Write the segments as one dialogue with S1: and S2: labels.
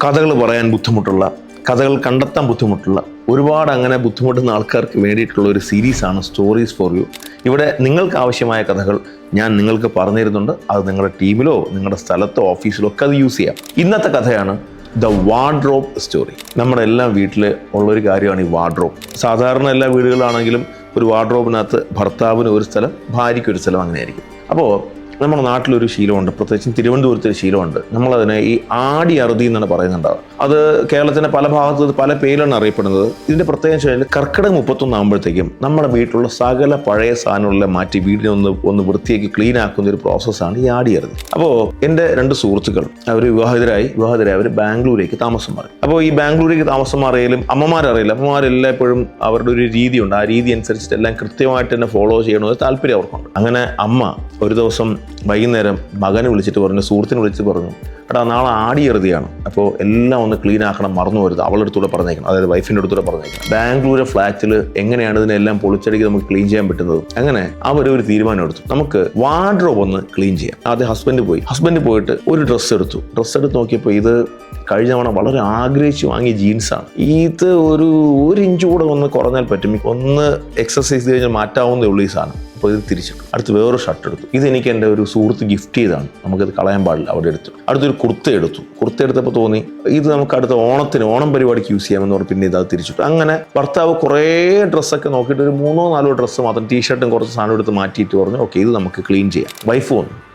S1: കഥകൾ പറയാൻ ബുദ്ധിമുട്ടുള്ള കഥകൾ കണ്ടെത്താൻ ബുദ്ധിമുട്ടുള്ള ഒരുപാട് അങ്ങനെ ബുദ്ധിമുട്ടുന്ന ആൾക്കാർക്ക് വേണ്ടിയിട്ടുള്ള ഒരു സീരീസാണ് സ്റ്റോറീസ് ഫോർ യു ഇവിടെ നിങ്ങൾക്ക് ആവശ്യമായ കഥകൾ ഞാൻ നിങ്ങൾക്ക് പറഞ്ഞു തരുന്നുണ്ട് അത് നിങ്ങളുടെ ടീമിലോ നിങ്ങളുടെ സ്ഥലത്തോ ഓഫീസിലോ ഒക്കെ അത് യൂസ് ചെയ്യാം. ഇന്നത്തെ കഥയാണ് ദ വാർഡ്രോബ് സ്റ്റോറി നമ്മുടെ എല്ലാ വീട്ടിൽ ഉള്ളൊരു കാര്യമാണ് ഈ വാർഡ്രോബ് സാധാരണ എല്ലാ വീടുകളാണെങ്കിലും ഒരു വാർഡ്രോബിനകത്ത് ഭർത്താവിന് ഒരു സ്ഥലം ഭാര്യയ്ക്ക് ഒരു സ്ഥലം അങ്ങനെയായിരിക്കും. അപ്പോൾ നമ്മുടെ നാട്ടിലൊരു ശീലമുണ്ട്. പ്രത്യേകിച്ചും തിരുവനന്തപുരത്ത് ഒരു ശീലമുണ്ട്. നമ്മളതിനെ ഈ ആടി അറുതി എന്നാണ് പറയുന്നുണ്ടാവുക. അത് കേരളത്തിന്റെ പല ഭാഗത്ത് പല പേരിലാണ് അറിയപ്പെടുന്നത്. ഇതിന്റെ പ്രത്യേകിച്ച് വെച്ചാൽ കർക്കിടക മുപ്പത്തൊന്ന് ആകുമ്പോഴത്തേക്കും നമ്മുടെ വീട്ടിലുള്ള സകല പഴയ സാധനങ്ങളെല്ലാം മാറ്റി വീടിനെ ഒന്ന് ഒന്ന് വൃത്തിയാക്കി ക്ലീൻ ആക്കുന്ന ഒരു പ്രോസസ്സാണ് ഈ ആടി അറുതി. അപ്പോൾ എന്റെ രണ്ട് സുഹൃത്തുക്കൾ അവർ വിവാഹിതരായി. വിവാഹിതരായി അവർ ബാംഗ്ലൂരേക്ക് താമസം മാറി. അപ്പോൾ ഈ ബാംഗ്ലൂരേക്ക് താമസം മാറിയാലും അമ്മമാരറിയില്ല. അമ്മമാരെല്ലായ്പ്പോഴും അവരുടെ ഒരു രീതിയുണ്ട്. ആ രീതി അനുസരിച്ചിട്ട് എല്ലാം കൃത്യമായിട്ട് തന്നെ ഫോളോ ചെയ്യണമെന്ന് താല്പര്യം അവർക്കുണ്ട്. അങ്ങനെ അമ്മ ഒരു ദിവസം വൈകുന്നേരം മകനെ വിളിച്ചിട്ട് പറഞ്ഞു സുഹൃത്തിനെ വിളിച്ചിട്ട് പറഞ്ഞു എടാ നാളെ ആടി എറുതിയാണ് അപ്പോൾ എല്ലാം ഒന്ന് ക്ലീൻ ആക്കണം മറന്നു വരുത് അവളുടെ അടുത്തൂടെ പറഞ്ഞേക്കണം. അതായത് വൈഫിന്റെ അടുത്തൂടെ പറഞ്ഞേക്കണം. ബാംഗ്ലൂരിലെ ഫ്ലാറ്റിൽ എങ്ങനെയാണ് ഇതിനെല്ലാം പൊളിച്ചടിക്ക് നമുക്ക് ക്ലീൻ ചെയ്യാൻ പറ്റുന്നത്? അങ്ങനെ അവർ ഒരു തീരുമാനം എടുത്തു. നമുക്ക് വാർഡ്രോബ് ഒന്ന് ക്ലീൻ ചെയ്യാം. ആദ്യം ഹസ്ബൻഡ് പോയി. ഹസ്ബൻഡ് പോയിട്ട് ഒരു ഡ്രസ്സ് എടുത്തു. ഡ്രസ്സ് എടുത്ത് നോക്കിയപ്പോൾ ഇത് കഴിഞ്ഞ തവണ വളരെ ആഗ്രഹിച്ച് വാങ്ങിയ ജീൻസാണ്. ഇത് ഒരു ഒരു ഇഞ്ച് കൂടെ ഒന്ന് കുറഞ്ഞാൽ പറ്റും. ഒന്ന് എക്സസൈസ് കഴിഞ്ഞാൽ മാറ്റാവുന്നേ ഉള്ളൂ ഈ സാധനം. അപ്പോൾ ഇത് തിരിച്ചിട്ടു അടുത്ത് വേറൊരു ഷർട്ട് എടുത്തു. ഇത് എനിക്ക് എന്റെ ഒരു സുഹൃത്ത് ഗിഫ്റ്റ് ചെയ്താണ് നമുക്കത് കളയാൻ പാടില്ല. അവിടെ എടുത്തു. അടുത്തൊരു കുർത്ത എടുത്തു. കുർത്ത എടുത്തപ്പോൾ തോന്നി ഇത് നമുക്ക് അടുത്ത ഓണത്തിന് ഓണം പരിപാടിക്ക് യൂസ് ചെയ്യാമെന്ന് പറഞ്ഞ് പിന്നെ ഇതാ തിരിച്ചിട്ടു അങ്ങനെ ഭർത്താവ് കുറേ ഡ്രസ്സൊക്കെ നോക്കിയിട്ട് ഒരു മൂന്നോ നാലോ ഡ്രസ്സ് മാത്രം ടീഷർട്ടും കുറച്ച് സാധനം എടുത്ത് മാറ്റിയിട്ട് പറഞ്ഞു ഓക്കെ ഇത് നമുക്ക് ക്ലീൻ ചെയ്യാം. വൈഫ് വന്നു.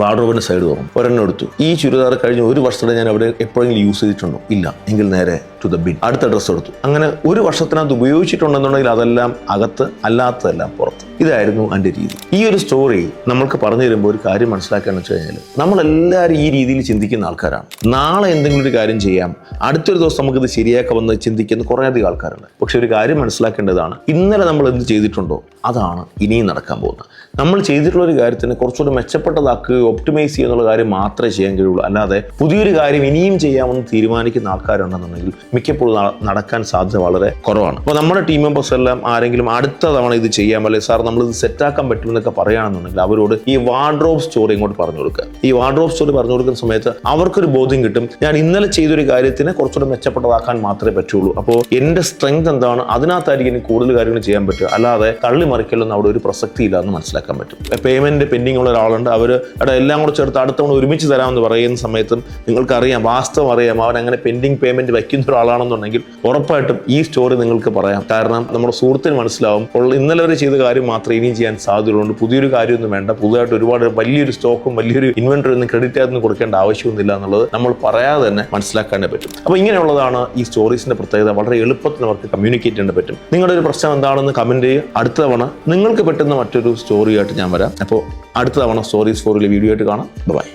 S1: വാർഡ്രോബിന്റെ സൈഡ് തുറന്നു. ഒരെണ്ണം എടുത്തു. ഈ ചുരിദാർ കഴിഞ്ഞ ഒരു വർഷത്തെ ഞാൻ അവിടെ എപ്പോഴെങ്കിലും യൂസ് ചെയ്തിട്ടുണ്ടോ? ഇല്ല. എങ്കിൽ നേരെ ടു ദ ബിൻ അടുത്ത ഡ്രസ്സ് എടുത്തു അങ്ങനെ ഒരു വർഷത്തിനകത്ത് ഉപയോഗിച്ചിട്ടുണ്ടെന്നുണ്ടെങ്കിൽ അതെല്ലാം അകത്ത് അല്ലാത്തതെല്ലാം പുറത്ത്. ഇതായിരുന്നു എന്റെ രീതി. ഈ ഒരു സ്റ്റോറി നമ്മൾക്ക് പറഞ്ഞു തരുമ്പോൾ ഒരു കാര്യം മനസ്സിലാക്കാന്ന് വെച്ച് കഴിഞ്ഞാൽ നമ്മളെല്ലാവരും ഈ രീതിയിൽ ചിന്തിക്കുന്ന ആൾക്കാരാണ്. നാളെ എന്തെങ്കിലും ഒരു കാര്യം ചെയ്യാം. അടുത്തൊരു ദിവസം നമുക്കിത് ശരിയാക്കാമെന്ന് ചിന്തിക്കുന്ന കുറേയധികം ആൾക്കാരുണ്ട്. പക്ഷെ ഒരു കാര്യം മനസ്സിലാക്കേണ്ടതാണ്. ഇന്നലെ നമ്മൾ എന്ത് ചെയ്തിട്ടുണ്ടോ അതാണ് ഇനിയും നടക്കാൻ പോകുന്നത്. നമ്മൾ ചെയ്തിട്ടുള്ള ഒരു കാര്യത്തിന് കുറച്ചുകൂടി മെച്ചപ്പെട്ടതാക്കുക ഒപ്റ്റിമൈസ് ചെയ്യുക എന്നുള്ള കാര്യം മാത്രമേ ചെയ്യാൻ കഴിയുള്ളൂ. അല്ലാതെ പുതിയൊരു കാര്യം ഇനിയും ചെയ്യാമെന്ന് തീരുമാനിക്കുന്ന ആൾക്കാരുണ്ടെന്നുണ്ടെങ്കിൽ മിക്കപ്പോഴും നടക്കാൻ സാധ്യത വളരെ കുറവാണ്. അപ്പോൾ നമ്മുടെ ടീം മെമ്പേഴ്സ് എല്ലാം ആരെങ്കിലും അടുത്ത തവണ ഇത് ചെയ്യാൻ അല്ലെങ്കിൽ സാർ നമ്മൾ ഇത് സെറ്റാക്കാൻ പറ്റുമെന്നൊക്കെ പറയുകയാണെന്നുണ്ടെങ്കിൽ അവരോട് ഈ വാർഡ്രോബ് സ്റ്റോറി ഇങ്ങോട്ട് പറഞ്ഞു കൊടുക്കുക. ഈ വാർഡ്രോബ് സ്റ്റോറി പറഞ്ഞു കൊടുക്കുന്ന സമയത്ത് അവർക്കൊരു ബോധ്യം കിട്ടും ഞാൻ ഇന്നലെ ചെയ്തൊരു കാര്യത്തിനെ കുറച്ചുകൂടെ മെച്ചപ്പെട്ടതാക്കാൻ മാത്രമേ പറ്റുള്ളൂ. അപ്പോൾ എന്റെ സ്ട്രെങ്ത് എന്താണ്? അതിനകത്തായിരിക്കും എനിക്ക് കൂടുതൽ കാര്യങ്ങൾ ചെയ്യാൻ പറ്റും അല്ലാതെ തള്ളി മറിക്കലൊന്നും അവിടെ ഒരു പ്രസക്തി ഇല്ല എന്ന് മനസ്സിലാക്കാൻ പറ്റും. പേയ്മെന്റ് പെൻഡിങ് ഉള്ള ഒരാളുണ്ട് അവർ അവിടെ എല്ലാം കൂടെ ചേർത്ത് അടുത്തവണ ഒരുമിച്ച് തരാമെന്ന് പറയുന്ന സമയത്തും നിങ്ങൾക്കറിയാം വാസ്തവം അറിയാം അവൻ അങ്ങനെ പെൻഡിങ് പേയ്മെന്റ് വയ്ക്കുന്ന ഒരാളാണെന്നുണ്ടെങ്കിൽ ഉറപ്പായിട്ടും ഈ സ്റ്റോറി നിങ്ങൾക്ക് പറയാം. കാരണം നമ്മുടെ സുഹൃത്തിന് മനസ്സിലാവും ഇന്നലെ വരെ ചെയ്ത കാര്യം മാത്രമേ ഇനിയും ചെയ്യാൻ സാധ്യതയുള്ളൂ പുതിയൊരു കാര്യമൊന്നും വേണ്ട. പുതുതായിട്ട് ഒരുപാട് വലിയൊരു സ്റ്റോക്കും വലിയൊരു ഇൻവെന്ററി ഒന്നും ക്രെഡിറ്റ് ആയിരുന്നു കൊടുക്കേണ്ട ആവശ്യമൊന്നുമില്ല എന്നുള്ളത് നമ്മൾ പറയാതെ തന്നെ മനസ്സിലാക്കാനേ പറ്റും. അപ്പോൾ ഇങ്ങനെയുള്ളതാണ് ഈ സ്റ്റോറീസിന്റെ പ്രത്യേകത. വളരെ എളുപ്പത്തിൽ അവർക്ക് കമ്മ്യൂണിക്കേറ്റ് ചെയ്യാൻ പറ്റും. നിങ്ങളുടെ ഒരു പ്രശ്നം എന്താണെന്ന് കമന്റ് ചെയ്യുക. അടുത്ത തവണ നിങ്ങൾക്ക് പറ്റുന്ന മറ്റൊരു സ്റ്റോറിയായിട്ട് ഞാൻ വരാം. അപ്പോൾ അടുത്ത തവണ സ്റ്റോറീസ് ഫോറിലെ വീഡിയോ ആയിട്ട് കാണാം. ബൈ